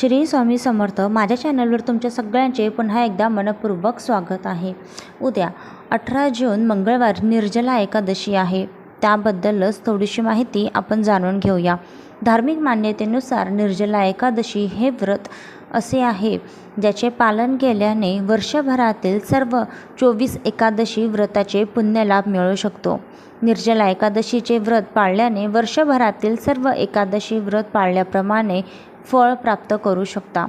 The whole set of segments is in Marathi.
श्री स्वामी समर्थ माझ्या चॅनलवर तुमच्या सगळ्यांचे पुन्हा एकदा मनपूर्वक स्वागत आहे. उद्या अठरा जून मंगळवार निर्जला एकादशी आहे. त्याबद्दलच थोडीशी माहिती आपण जाणून घेऊया. धार्मिक मान्यतेनुसार निर्जला एकादशी हे व्रत असे आहे ज्याचे पालन केल्याने वर्षभरातील सर्व चोवीस एकादशी व्रताचे पुण्यलाभ मिळू शकतो. निर्जला एकादशीचे व्रत पाळल्याने वर्षभरातील सर्व एकादशी व्रत पाळल्याप्रमाणे फळ प्राप्त करू शकता.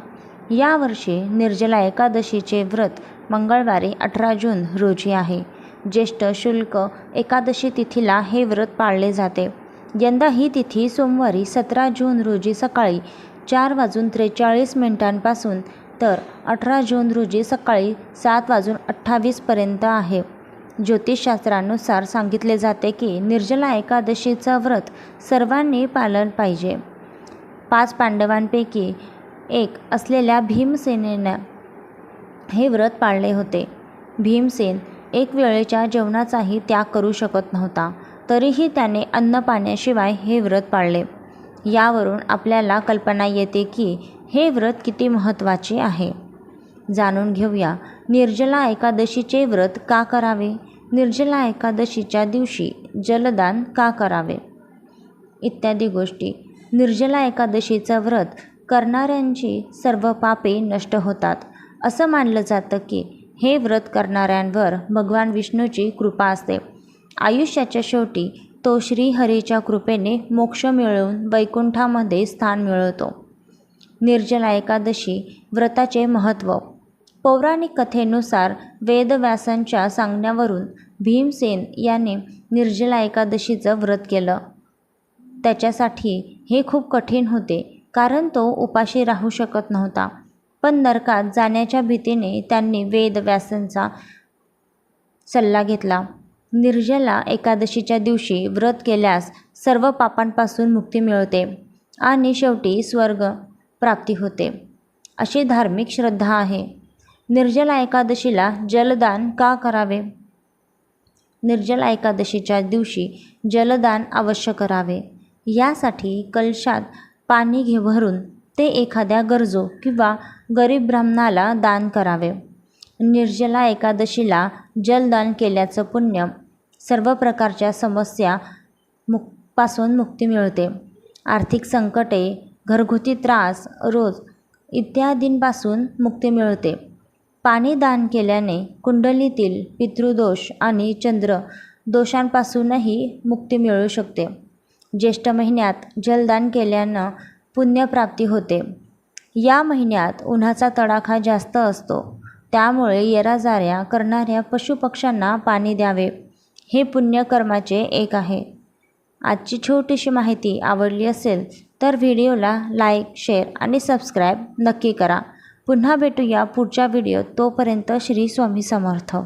यावर्षी निर्जला एकादशीचे व्रत मंगळवारी अठरा जून रोजी आहे. ज्येष्ठ शुल्क एकादशी तिथीला हे व्रत पाळले जाते. यंदा ही तिथी सोमवारी सतरा जून रोजी सकाळी चार वाजून त्रेचाळीस मिनिटांपासून तर अठरा जून रोजी सकाळी सात वाजून अठ्ठावीसपर्यंत आहे. ज्योतिषशास्त्रानुसार सांगितले जाते की निर्जला एकादशीचं व्रत सर्वांनी पालन पाहिजे. पाच पांडवांपैकी एक असलेल्या भीमसेनेनं हे व्रत पाळले होते. भीमसेन एक वेळेच्या जेवणाचाही त्याग करू शकत नव्हता. तरीही त्याने अन्न पाण्याशिवाय हे व्रत पाळले. यावरून आपल्याला कल्पना येते की हे व्रत किती महत्त्वाचे आहे. जाणून घेऊया निर्जला एकादशीचे व्रत का करावे? निर्जला एकादशीच्या दिवशी जलदान का करावे? इत्यादी गोष्टी निर्जला एकादशीचं व्रत करणाऱ्यांची सर्व पापे नष्ट होतात. असं मानलं जातं की हे व्रत करणाऱ्यांवर भगवान विष्णूची कृपा असते. आयुष्याच्या शेवटी तो श्रीहरीच्या कृपेने मोक्ष मिळवून वैकुंठामध्ये स्थान मिळवतो. निर्जला एकादशी व्रताचे महत्त्व. पौराणिक कथेनुसार वेदव्यासांच्या सांगण्यावरून भीमसेन याने निर्जला एकादशीचं व्रत केलं. त्याच्यासाठी हे खूप कठीण होते कारण तो उपाशी राहू शकत नव्हता. पण नरकात जाण्याच्या भीतीने त्यांनी वेदव्यासांचा सल्ला घेतला. निर्जला एकादशीच्या दिवशी व्रत केल्यास सर्व पापांपासून मुक्ती मिळते आणि शेवटी स्वर्ग प्राप्ती होते. अशी धार्मिक श्रद्धा आहे. निर्जला एकादशीला जलदान का करावे? निर्जला एकादशीच्या दिवशी जलदान अवश्य करावे. यासाठी कलशात पाणी घे भरून ते एखाद्या गरजो किंवा गरीब ब्राह्मणाला दान करावे. निर्जला एकादशीला जलदान केल्याचं पुण्य सर्व प्रकारच्या समस्या मुकपासून मुक्ती मिळते. आर्थिक संकटे घरगुती त्रास रोज इत्यादींपासून मुक्ती मिळते. पाणी दान केल्याने कुंडलीतील पितृदोष आणि चंद्र दोषांपासूनही मुक्ती मिळू शकते. ज्येष्ठ महिन्यात जलदान केल्यानं पुण्यप्राप्ती होते. या महिन्यात उन्हाचा तडाखा जास्त असतो. त्यामुळे येराजाऱ्या करणाऱ्या पशुपक्ष्यांना पाणी द्यावे. हे पुण्यकर्माचे एक आहे. आजची छोटीशी माहिती आवडली असेल तर व्हिडिओला लाईक शेअर आणि सबस्क्राईब नक्की करा. पुन्हा भेटूया पुढच्या व्हिडिओत. तोपर्यंत श्री स्वामी समर्थ.